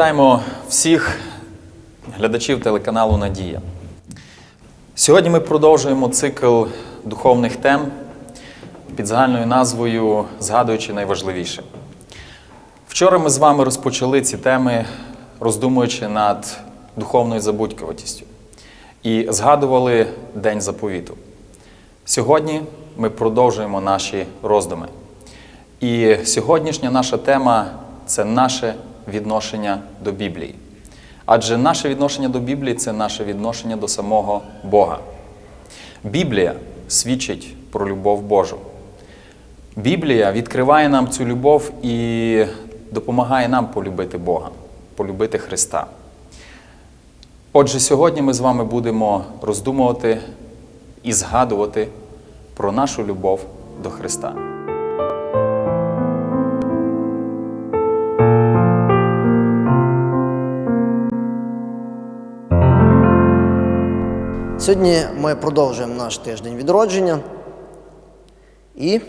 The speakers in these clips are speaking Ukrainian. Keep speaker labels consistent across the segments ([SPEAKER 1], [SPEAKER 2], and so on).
[SPEAKER 1] Вітаємо всіх глядачів телеканалу Надія. Сьогодні ми продовжуємо цикл духовних тем під загальною назвою Згадуючи найважливіше. Вчора ми з вами розпочали ці теми, роздумуючи над духовною забудькуватістю і згадували День заповіту. Сьогодні ми продовжуємо наші роздуми. І сьогоднішня наша тема це наше відношення до Біблії. Адже наше відношення до Біблії це наше відношення до самого Бога. Біблія свідчить про любов Божу. Біблія відкриває нам цю любов і допомагає нам полюбити Бога, полюбити Христа. Отже, сьогодні ми з вами будемо роздумувати і згадувати про нашу любов до Христа.
[SPEAKER 2] Сьогодні ми продовжуємо наш тиждень відродження. І,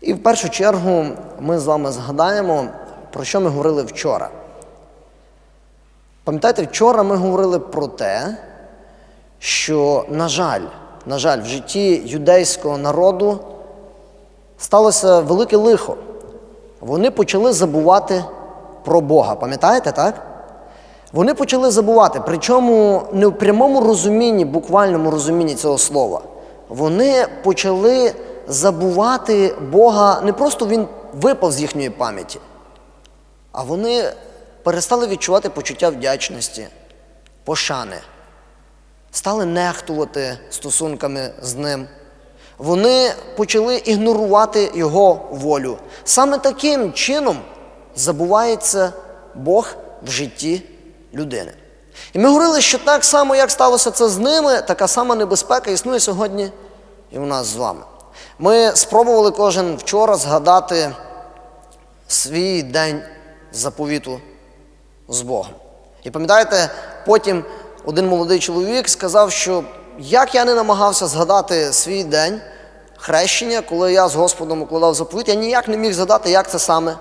[SPEAKER 2] і в першу чергу ми з вами згадаємо, про що ми говорили вчора. Пам'ятаєте, вчора ми говорили про те, що, на жаль, на жаль, в житті юдейського народу сталося велике лихо. Вони почали забувати про Бога. Пам'ятаєте, так? Вони почали забувати, причому не в прямому розумінні, буквальному розумінні цього слова. Вони почали забувати Бога, не просто він випав з їхньої пам'яті, а вони перестали відчувати почуття вдячності, пошани, стали нехтувати стосунками з ним. Вони почали ігнорувати його волю. Саме таким чином забувається Бог в житті людини. І ми говорили, що так само, як сталося це з ними, така сама небезпека існує сьогодні і у нас з вами. Ми спробували кожен вчора згадати свій день заповіту з Богом. І пам'ятаєте, потім один молодий чоловік сказав, що як я не намагався згадати свій день хрещення, коли я з Господом укладав заповіт, я ніяк не міг згадати, як це саме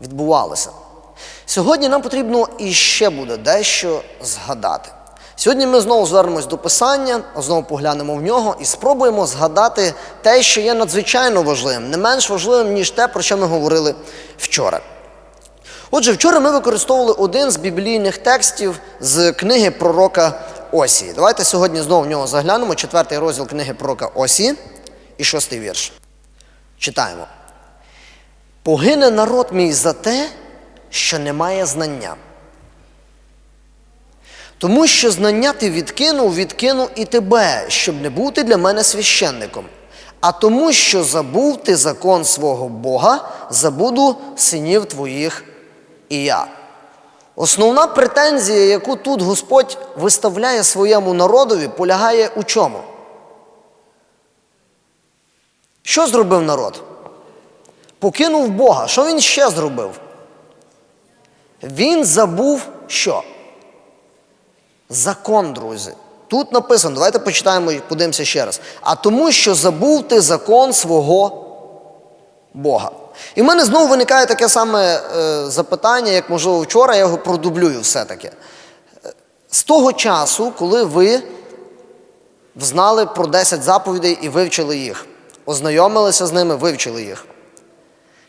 [SPEAKER 2] відбувалося. Сьогодні нам потрібно іще буде дещо згадати. Сьогодні ми знову звернемось до Писання, знову поглянемо в нього і спробуємо згадати те, що є надзвичайно важливим, не менш важливим, ніж те, про що ми говорили вчора. Отже, вчора ми використовували один з біблійних текстів з книги пророка Осії. Давайте сьогодні знову в нього заглянемо, четвертий розділ книги пророка Осії і шостий вірш. Читаємо. Погине народ мій за те, що немає знання. Тому що знання ти відкинув, відкину і тебе, щоб не бути для мене священником. А тому, що забув ти закон свого Бога, забуду синів твоїх і я. Основна претензія, яку тут Господь виставляє своєму народові, полягає у чому? Що зробив народ? Покинув Бога. Що він ще зробив? Він забув що? Закон, друзі. Тут написано, давайте почитаємо і подивимося ще раз. А тому, що забув ти закон свого Бога. І в мене знову виникає таке саме е, запитання, як можливо вчора, я його продублюю все-таки. З того часу, коли ви знали про 10 заповідей і вивчили їх, ознайомилися з ними, вивчили їх.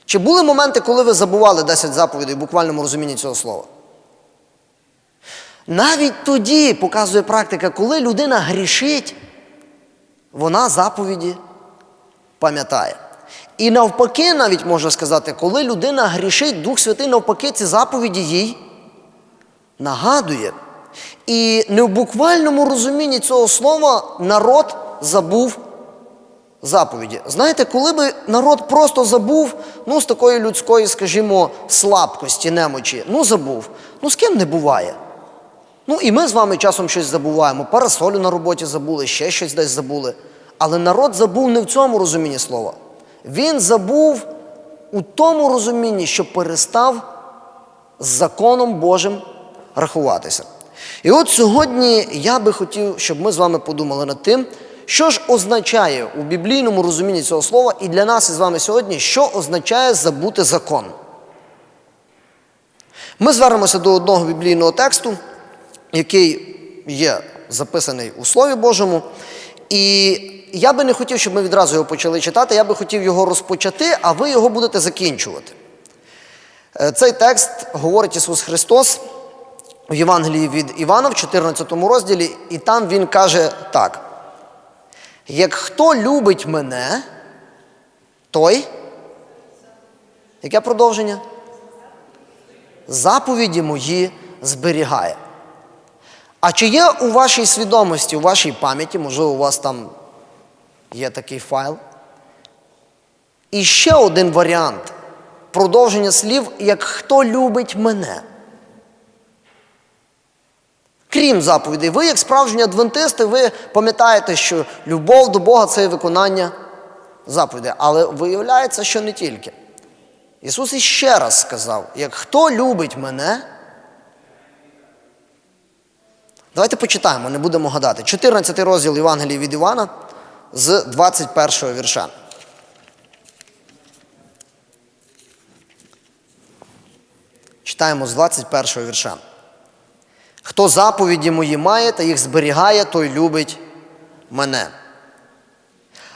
[SPEAKER 2] Чи були моменти, коли ви забували 10 заповідей в буквальному розумінні цього слова? Навіть тоді показує практика, коли людина грішить, вона заповіді пам'ятає. І навпаки, навіть можна сказати, коли людина грішить, Дух Святий навпаки ці заповіді їй нагадує. І не в буквальному розумінні цього слова народ забув заповіді. Знаєте, коли би народ просто забув, ну, з такої людської, скажімо, слабкості, немочі, ну забув, ну з ким не буває. Ну і ми з вами часом щось забуваємо, парасолю на роботі забули, ще щось десь забули. Але народ забув не в цьому розумінні слова. Він забув у тому розумінні, що перестав з законом Божим рахуватися. І от сьогодні я би хотів, щоб ми з вами подумали над тим, що ж означає у біблійному розумінні цього слова, і для нас із вами сьогодні, що означає забути закон. Ми звернемося до одного біблійного тексту, який є записаний у Слові Божому. І я би не хотів, щоб ми відразу його почали читати, я би хотів його розпочати, а ви його будете закінчувати. Е, Цей текст говорить Ісус Христос в Євангелії від Івана в 14 розділі, і там Він каже так: як хто любить мене, той. Яке продовження? Заповіді мої зберігає. А чи є у вашій свідомості, у вашій пам'яті, можливо, у вас там є такий файл? І ще один варіант продовження слів, як хто любить мене. Крім заповідей, ви, як справжні адвентисти, ви пам'ятаєте, що любов до Бога це виконання заповідей. Але виявляється, що не тільки. Ісус іще раз сказав: як хто любить мене, давайте почитаємо, не будемо гадати. 14 розділ Євангелії від Івана з 21 вірша. Читаємо з 21 вірша. Хто заповіді мої має та їх зберігає, той любить мене.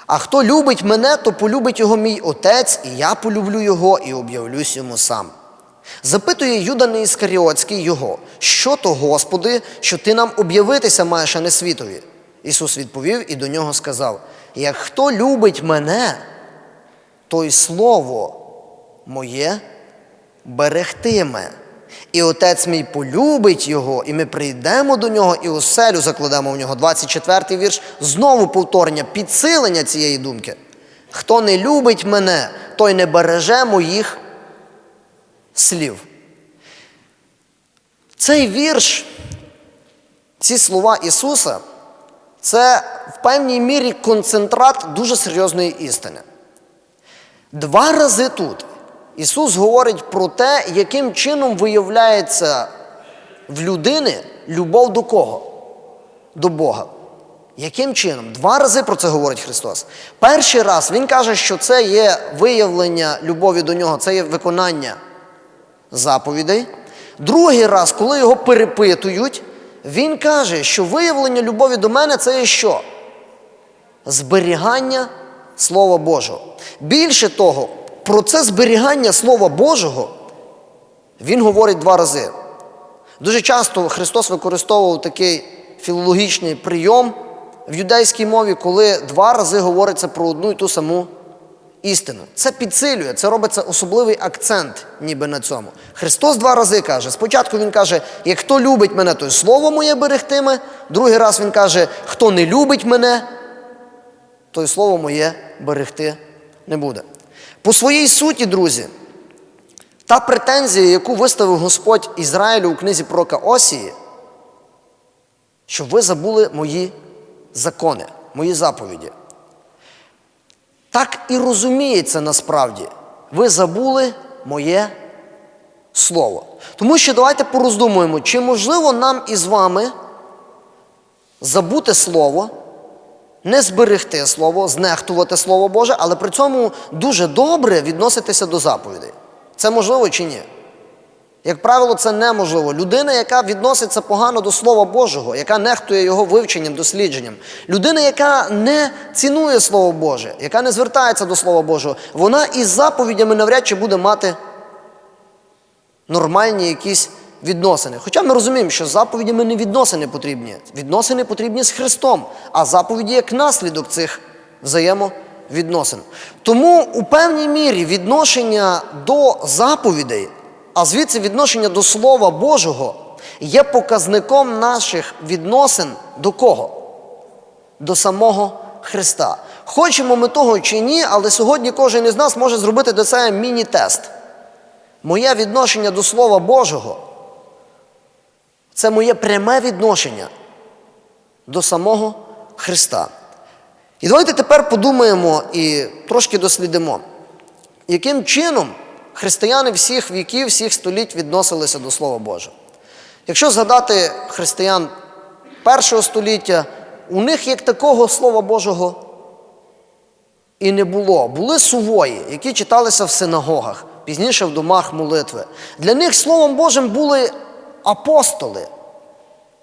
[SPEAKER 2] А хто любить мене, то полюбить його мій отець, і я полюблю його і об'явлюсь йому сам. Запитує Юда Неіскаріотський його, що то, Господи, що ти нам об'явитися маєш, а не світові? Ісус відповів і до нього сказав: Як хто любить мене, той слово моє берегтиме. І отець мій полюбить його, і ми прийдемо до нього і оселю закладемо в нього. 24 вірш. Знову повторення, підсилення цієї думки. Хто не любить мене, той не береже моїх слів. Цей вірш, ці слова Ісуса, це в певній мірі концентрат дуже серйозної істини. Два рази тут Ісус говорить про те, яким чином виявляється в людини любов до кого? До Бога. Яким чином? Два рази про це говорить Христос. Перший раз Він каже, що це є виявлення любові до нього, це є виконання заповідей. Другий раз, коли його перепитують, Він каже, що виявлення любові до мене це є що? Зберігання Слова Божого. Більше того, про це зберігання Слова Божого він говорить два рази. Дуже часто Христос використовував такий філологічний прийом в юдейській мові, коли два рази говориться про одну і ту саму істину. Це підсилює, це робиться особливий акцент, ніби на цьому. Христос два рази каже: спочатку Він каже, як хто любить мене, той слово моє берегтиме. Другий раз Він каже, хто не любить мене, той слово моє берегти не буде. По своїй суті, друзі, та претензія, яку виставив Господь Ізраїлю у книзі пророка Осії, що ви забули мої закони, мої заповіді. Так і розуміється насправді, ви забули моє слово. Тому що давайте пороздумуємо, чи можливо нам із вами забути слово, не зберегти слово, знехтувати Слово Боже, але при цьому дуже добре відноситися до заповідей. Це можливо чи ні? Як правило, це неможливо. Людина, яка відноситься погано до Слова Божого, яка нехтує його вивченням, дослідженням, людина, яка не цінує Слово Боже, яка не звертається до Слова Божого, вона із заповідями навряд чи буде мати нормальні якісь відносини. Хоча ми розуміємо, що з заповідями не відносини потрібні. Відносини потрібні з Христом, а заповіді як наслідок цих взаємовідносин. Тому у певній мірі відношення до заповідей, а звідси відношення до Слова Божого, є показником наших відносин до кого? До самого Христа. Хочемо ми того чи ні, але сьогодні кожен із нас може зробити для себе міні-тест. Моє відношення до Слова Божого це моє пряме відношення до самого Христа. І давайте тепер подумаємо і трошки дослідимо, яким чином християни всіх віків, всіх століть відносилися до Слова Божого. Якщо згадати християн першого століття, у них як такого Слова Божого і не було. Були сувої, які читалися в синагогах. пізніше в домах молитви. Для них Словом Божим були апостоли,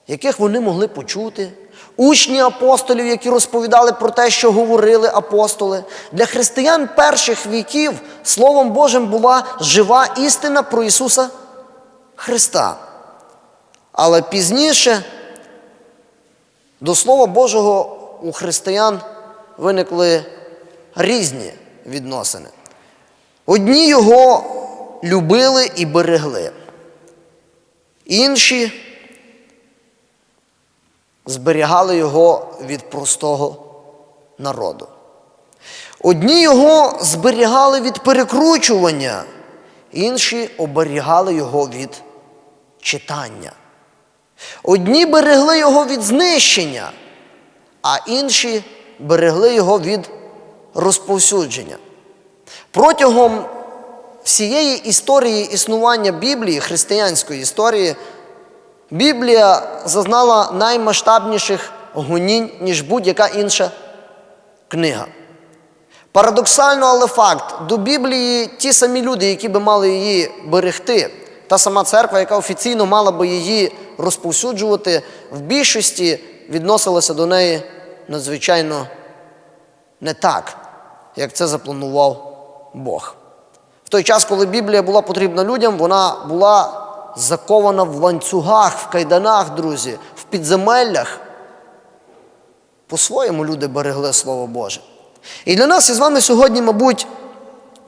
[SPEAKER 2] яких вони могли почути, учні апостолів, які розповідали про те, що говорили апостоли. Для християн перших віків Словом Божим була жива істина про Ісуса Христа. Але пізніше до Слова Божого у християн виникли різні відносини. Одні його любили і берегли, інші зберігали його від простого народу. Одні його зберігали від перекручування, інші оберігали його від читання. Одні берегли його від знищення, а інші берегли його від розповсюдження. Протягом всієї історії існування Біблії, християнської історії, Біблія зазнала наймасштабніших гонінь, ніж будь-яка інша книга. Парадоксально, але факт, до Біблії ті самі люди, які би мали її берегти, та сама церква, яка офіційно мала би її розповсюджувати, в більшості відносилася до неї надзвичайно не так, як це запланував Бог. В той час, коли Біблія була потрібна людям, вона була закована в ланцюгах, в кайданах, друзі, в підземеллях. По-своєму люди берегли Слово Боже. І для нас із вами сьогодні, мабуть,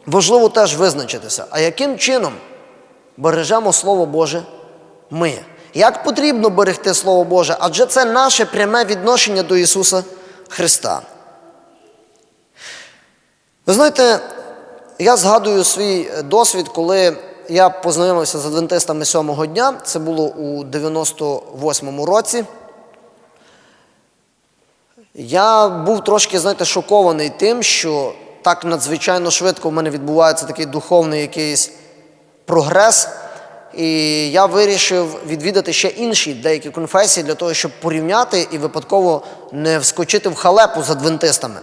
[SPEAKER 2] важливо теж визначитися, а яким чином бережемо Слово Боже ми. Як потрібно берегти Слово Боже? Адже це наше пряме відношення до Ісуса Христа. Ви знаєте, я згадую свій досвід, коли я познайомився з адвентистами сьомого дня. Це було у 98-му році. Я був трошки, знаєте, шокований тим, що так надзвичайно швидко в мене відбувається такий духовний якийсь прогрес. І я вирішив відвідати ще інші деякі конфесії для того, щоб порівняти і випадково не вскочити в халепу з адвентистами.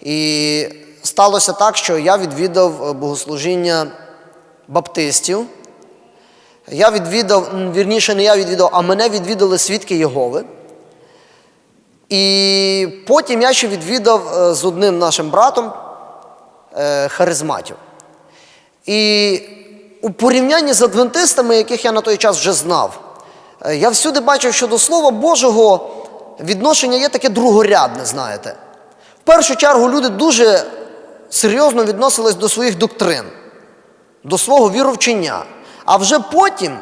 [SPEAKER 2] І сталося так, що я відвідав е, богослужіння баптистів. Я відвідав, вірніше, не я відвідав, а мене відвідали свідки Єгови. І потім я ще відвідав е, з одним нашим братом е, харизматів. І у порівнянні з адвентистами, яких я на той час вже знав, я всюди бачив, що до Слова Божого відношення є таке другорядне, знаєте. В першу чергу люди дуже серйозно відносились до своїх доктрин, до свого віровчення. А вже потім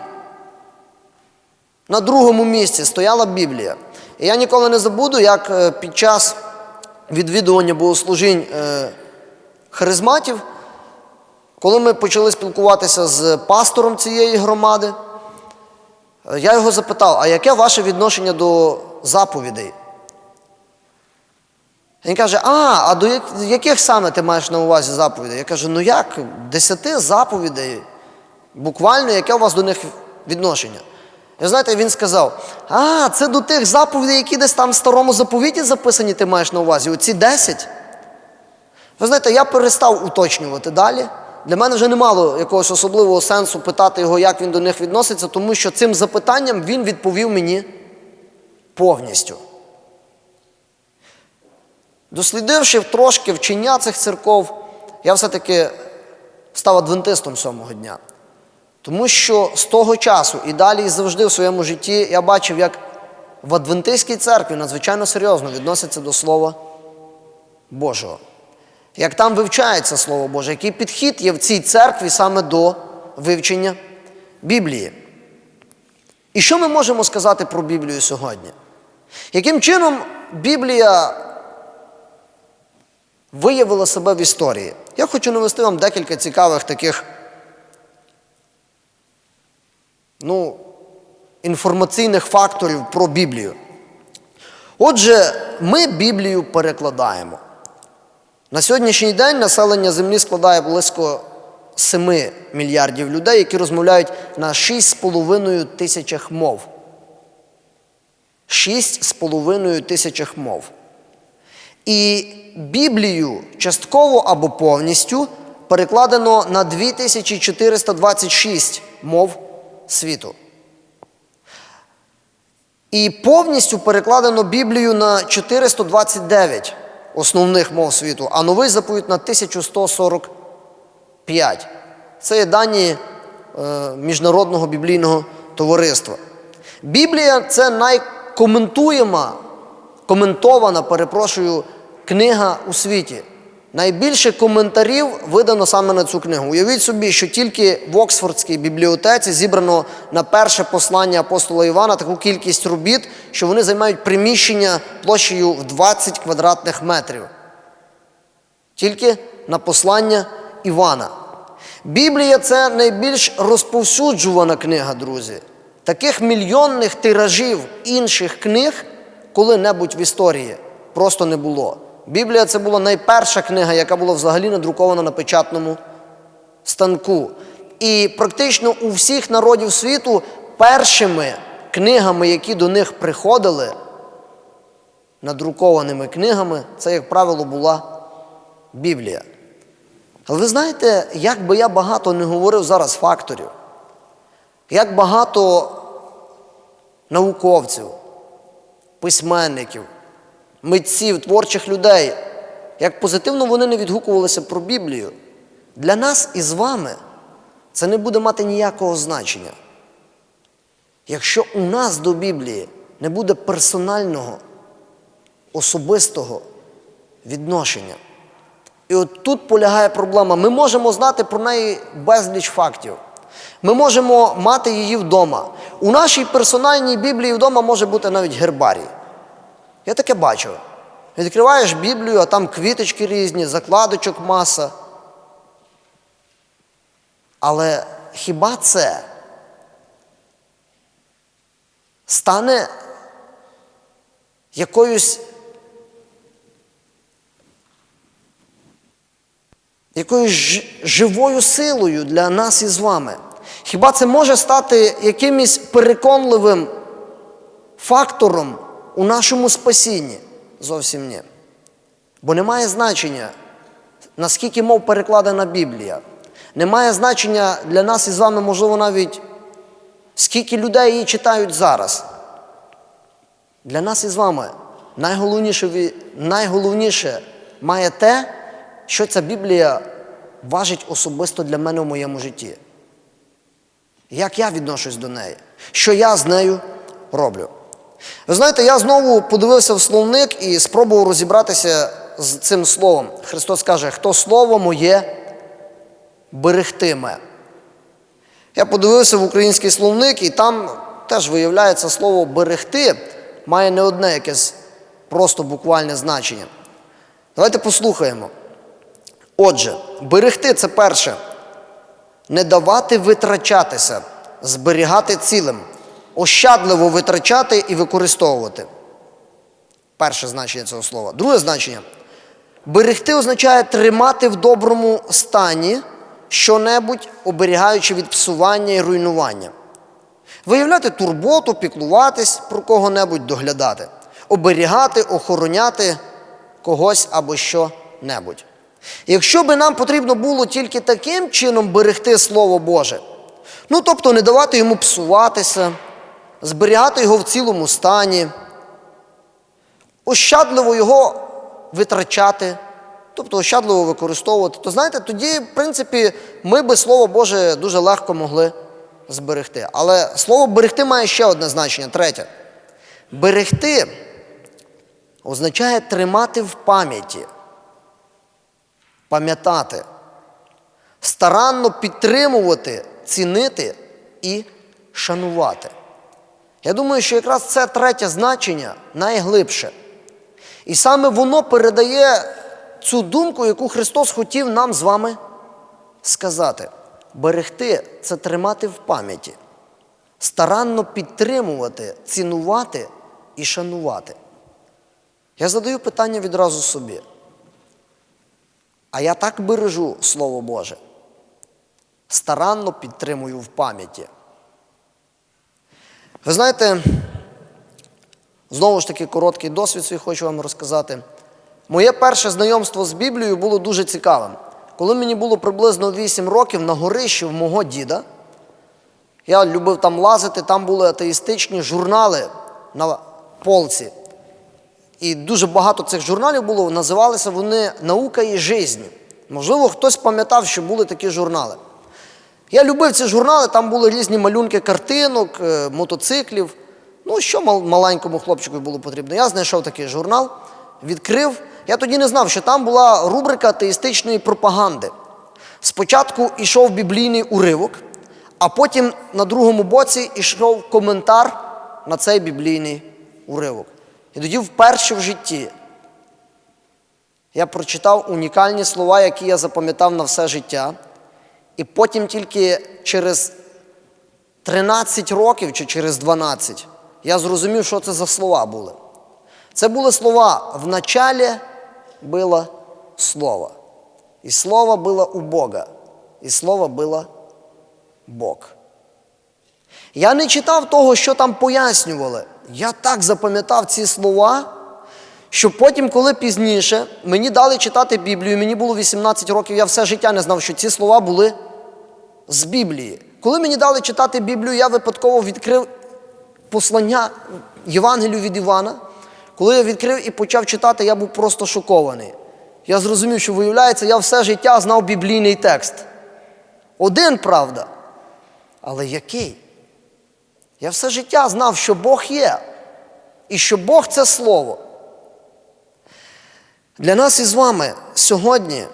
[SPEAKER 2] на другому місці стояла Біблія. І я ніколи не забуду, як е, під час відвідування богослужінь е, харизматів, коли ми почали спілкуватися з пастором цієї громади, е, я його запитав, а яке ваше відношення до заповідей? Він каже, а, а до яких саме ти маєш на увазі заповідей? Я кажу, ну як, десяти заповідей, буквально, яке у вас до них відношення? І знаєте, він сказав: а, це до тих заповідей, які десь там в старому заповіті записані, ти маєш на увазі, оці десять. Ви знаєте, я перестав уточнювати далі. Для мене вже не мало якогось особливого сенсу питати його, як він до них відноситься, тому що цим запитанням він відповів мені повністю. Дослідивши трошки вчення цих церков, я все-таки став адвентистом сьомого дня. Тому що з того часу і далі і завжди в своєму житті я бачив, як в адвентистській церкві надзвичайно серйозно відносяться до Слова Божого. Як там вивчається Слово Боже, який підхід є в цій церкві саме до вивчення Біблії. І що ми можемо сказати про Біблію сьогодні? Яким чином Біблія виявила себе в історії? Я хочу навести вам декілька цікавих таких ну, інформаційних факторів про Біблію. Отже, ми Біблію перекладаємо. На сьогоднішній день населення Землі складає близько 7 мільярдів людей, які розмовляють на 6,5 тисячах мов. 6,5 тисячах мов. І Біблію частково або повністю перекладено на 2426 мов світу. І повністю перекладено Біблію на 429 основних мов світу, а новий заповіт на 1145. Це є дані е, Міжнародного біблійного товариства. Біблія це найкоментуєма, коментована, перепрошую, книга у світі. Найбільше коментарів видано саме на цю книгу. Уявіть собі, що тільки в Оксфордській бібліотеці зібрано на перше послання апостола Івана таку кількість робіт, що вони займають приміщення площею в 20 квадратних метрів. Тільки на послання Івана. Біблія це найбільш розповсюджувана книга, друзі. Таких мільйонних тиражів інших книг коли-небудь в історії просто не було. Біблія це була найперша книга, яка була взагалі надрукована на печатному станку. І практично у всіх народів світу першими книгами, які до них приходили, надрукованими книгами, це, як правило, була Біблія. Але ви знаєте, як би я багато не говорив зараз факторів, як багато науковців, письменників, митців, творчих людей, як позитивно вони не відгукувалися про Біблію, для нас із вами це не буде мати ніякого значення. Якщо у нас до Біблії не буде персонального, особистого відношення. І от тут полягає проблема. Ми можемо знати про неї безліч фактів. Ми можемо мати її вдома. У нашій персональній Біблії вдома може бути навіть гербарій. Я таке бачив. Відкриваєш Біблію, а там квіточки різні, закладочок маса. Але хіба це стане якоюсь якоюсь живою силою для нас із вами? Хіба це може стати якимось переконливим фактором у нашому спасінні? Зовсім ні. Бо немає значення, наскільки мов перекладена Біблія. Немає значення для нас із вами, можливо, навіть скільки людей її читають зараз. Для нас із вами найголовніше, найголовніше має те, що ця Біблія важить особисто для мене в моєму житті. Як я відношусь до неї, що я з нею роблю. Ви знаєте, я знову подивився в словник і спробував розібратися з цим словом. Христос каже, хто слово моє берегтиме. Я подивився в український словник, і там теж виявляється слово берегти має не одне якесь просто буквальне значення. Давайте послухаємо. Отже, берегти це перше. Не давати витрачатися, зберігати цілим, ощадливо витрачати і використовувати. Перше значення цього слова. Друге значення. Берегти означає тримати в доброму стані що-небудь, оберігаючи від псування і руйнування. Виявляти турботу, піклуватись про кого-небудь, доглядати, оберігати, охороняти когось або що-небудь. Якщо би нам потрібно було тільки таким чином берегти Слово Боже, ну тобто не давати йому псуватися, зберігати його в цілому стані, ощадливо його витрачати, тобто ощадливо використовувати, то знаєте, тоді, в принципі, ми би Слово Боже дуже легко могли зберегти. Але слово берегти має ще одне значення, третє. Берегти означає тримати в пам'яті, пам'ятати, старанно підтримувати, цінити і шанувати. Я думаю, що якраз це третє значення найглибше. І саме воно передає цю думку, яку Христос хотів нам з вами сказати. Берегти це тримати в пам'яті, старанно підтримувати, цінувати і шанувати. Я задаю питання відразу собі. А я так бережу Слово Боже. Старанно підтримую в пам'яті. Ви знаєте, знову ж таки, короткий досвід свій хочу вам розказати. Моє перше знайомство з Біблією було дуже цікавим. коли мені було приблизно 8 років на горищі в мого діда, я любив там лазити, там були атеїстичні журнали на полці. І дуже багато цих журналів було, називалися вони Наука і жизнь. Можливо, хтось пам'ятав, що були такі журнали. Я любив ці журнали, там були різні малюнки картинок, е, мотоциклів. Ну, що маленькому хлопчику було потрібно? Я знайшов такий журнал, відкрив. Я тоді не знав, що там була рубрика атеїстичної пропаганди. Спочатку йшов біблійний уривок, а потім на другому боці йшов коментар на цей біблійний уривок. І тоді вперше в житті я прочитав унікальні слова, які я запам'ятав на все життя. І потім тільки через 13 років чи через 12 я зрозумів, що це за слова були. Це були слова в началі було слово. І слово було у Бога. І слово було Бог. Я не читав того, що там пояснювали. Я так запам'ятав ці слова, що потім, коли пізніше мені дали читати Біблію, мені було 18 років, я все життя не знав, що ці слова були з Біблії. Коли мені дали читати Біблію, я випадково відкрив послання Євангелію від Івана. Коли я відкрив і почав читати, я був просто шокований. Я зрозумів, що виявляється, я все життя знав біблійний текст. Один, правда, але який? Я все життя знав, що Бог є, і що Бог це Слово. Для нас із вами сьогодні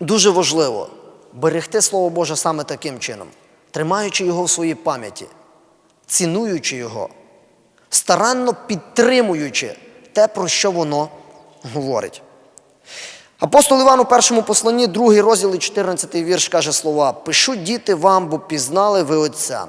[SPEAKER 2] дуже важливо берегти Слово Боже саме таким чином, тримаючи його в своїй пам'яті, цінуючи його, старанно підтримуючи те, про що воно говорить. Апостол Іван у першому посланні, другий розділ і 14 вірш каже слова: Пишу діти вам, бо пізнали ви Отця.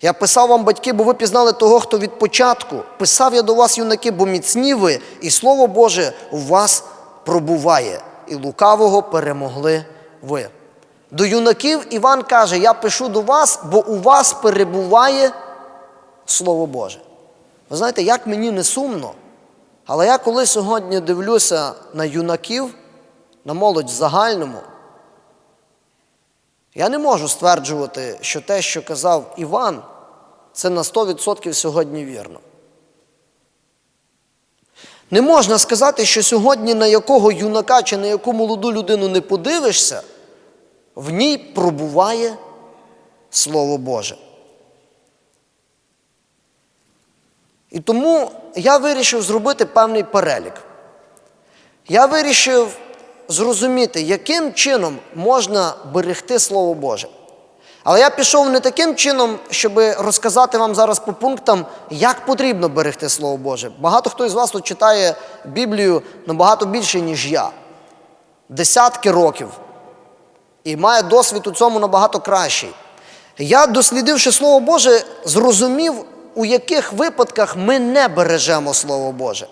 [SPEAKER 2] Я писав вам, батьки, бо ви пізнали того, хто від початку. Писав я до вас, юнаки, бо міцні ви, і Слово Боже у вас пробуває, і лукавого перемогли ви. До юнаків Іван каже: Я пишу до вас, бо у вас перебуває Слово Боже. Ви знаєте, як мені не сумно, але я коли сьогодні дивлюся на юнаків, на молодь загальному, я не можу стверджувати, що те, що казав Іван, це на 100% сьогодні вірно. Не можна сказати, що сьогодні на якого юнака чи на яку молоду людину не подивишся, в ній пробуває Слово Боже. І тому я вирішив зробити певний перелік. Я вирішив зрозуміти, яким чином можна берегти Слово Боже. Але я пішов не таким чином, щоб розказати вам зараз по пунктам, як потрібно берегти Слово Боже. Багато хто із вас тут читає Біблію набагато більше, ніж я. Десятки років. І має досвід у цьому набагато кращий. Я, дослідивши Слово Боже, зрозумів, у яких випадках ми не бережемо Слово Боже.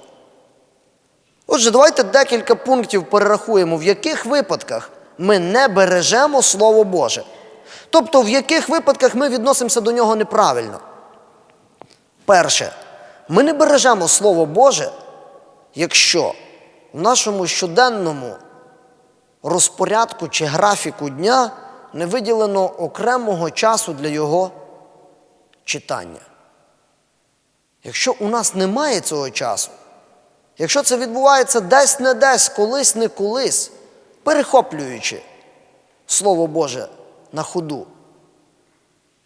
[SPEAKER 2] Отже, давайте декілька пунктів перерахуємо, в яких випадках ми не бережемо Слово Боже. Тобто, в яких випадках ми відносимося до нього неправильно. Перше, ми не бережемо Слово Боже, якщо в нашому щоденному розпорядку чи графіку дня не виділено окремого часу для його читання. Якщо у нас немає цього часу, якщо це відбувається десь не десь, колись не колись, перехоплюючи Слово Боже на ходу,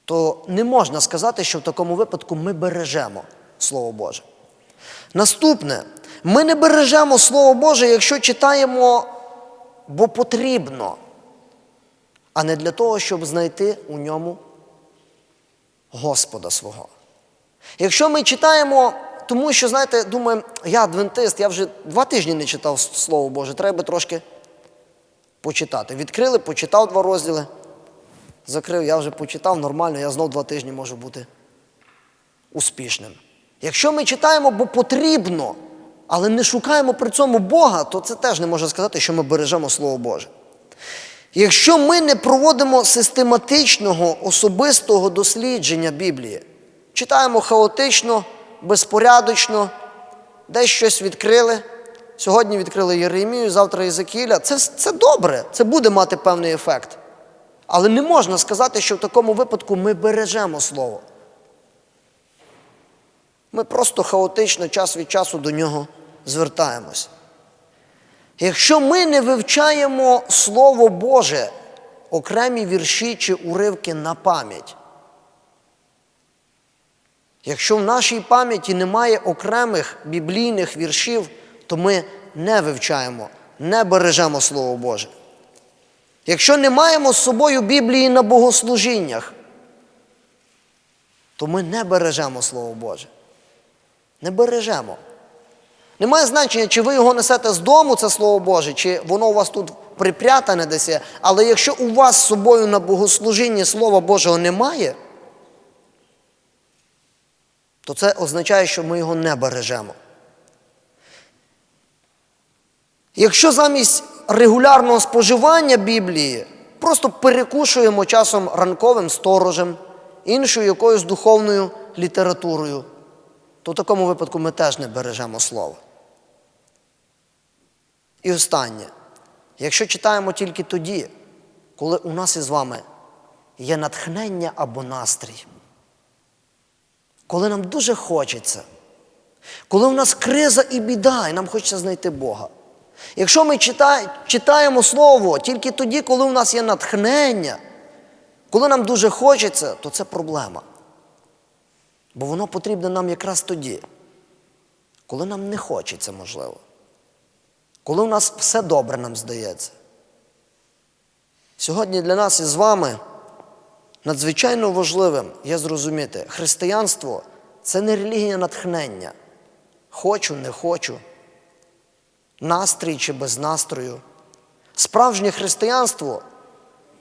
[SPEAKER 2] то не можна сказати, що в такому випадку ми бережемо Слово Боже. Наступне, ми не бережемо Слово Боже, якщо читаємо, бо потрібно, а не для того, щоб знайти у ньому Господа свого. Якщо ми читаємо, тому що, знаєте, думаємо, я адвентист, я вже два тижні не читав Слово Боже, треба трошки почитати. Відкрили, почитав два розділи, закрив, я вже почитав нормально, я знов два тижні можу бути успішним. Якщо ми читаємо, бо потрібно, але не шукаємо при цьому Бога, то це теж не можна сказати, що ми бережемо Слово Боже. Якщо ми не проводимо систематичного особистого дослідження Біблії, читаємо хаотично, безпорядочно, десь щось відкрили, сьогодні відкрили Єремію, завтра Єзекіля. Це, це добре, це буде мати певний ефект. Але не можна сказати, що в такому випадку ми бережемо слово. Ми просто хаотично час від часу до нього звертаємось. Якщо ми не вивчаємо Слово Боже, окремі вірші чи уривки на пам'ять, якщо в нашій пам'яті немає окремих біблійних віршів, то ми не вивчаємо, не бережемо Слово Боже. Якщо не маємо з собою Біблії на богослужіннях, то ми не бережемо Слово Боже. Не бережемо. Немає значення, чи ви його несете з дому, це Слово Боже, чи воно у вас тут припрятане десь є. Але якщо у вас з собою на богослужінні Слова Божого немає, то це означає, що ми його не бережемо. Якщо замість регулярного споживання Біблії просто перекушуємо часом ранковим сторожем, іншою якоюсь духовною літературою, то в такому випадку ми теж не бережемо слово. І останнє. Якщо читаємо тільки тоді, коли у нас із вами є натхнення або настрій, коли нам дуже хочеться, коли у нас криза і біда, і нам хочеться знайти Бога. Якщо ми читаємо Слово тільки тоді, коли у нас є натхнення, коли нам дуже хочеться, то це проблема. Бо воно потрібне нам якраз тоді, коли нам не хочеться, можливо. Коли у нас все добре нам здається. Сьогодні для нас із вами надзвичайно важливим є зрозуміти, християнство це не релігія натхнення. Хочу, не хочу, настрій чи без настрою. Справжнє християнство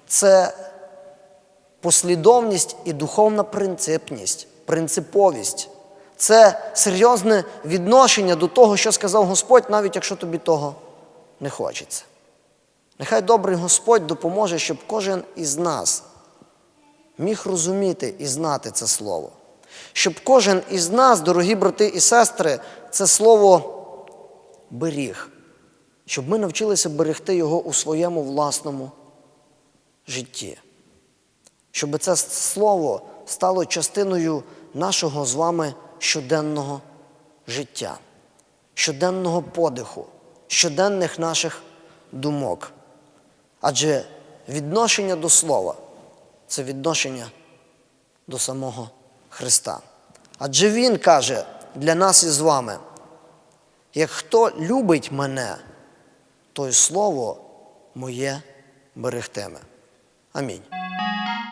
[SPEAKER 2] це послідовність і духовна принципність, принциповість. Це серйозне відношення до того, що сказав Господь, навіть якщо тобі того не хочеться. Нехай добрий Господь допоможе, щоб кожен із нас міг розуміти і знати це слово. Щоб кожен із нас, дорогі брати і сестри, це слово беріг, щоб ми навчилися берегти його у своєму власному житті. Щоб це слово стало частиною нашого з вами щоденного життя, щоденного подиху, щоденних наших думок. Адже відношення до слова це відношення до самого Христа. Адже Він каже для нас із вами, як хто любить мене, той слово моє берегтиме. Амінь.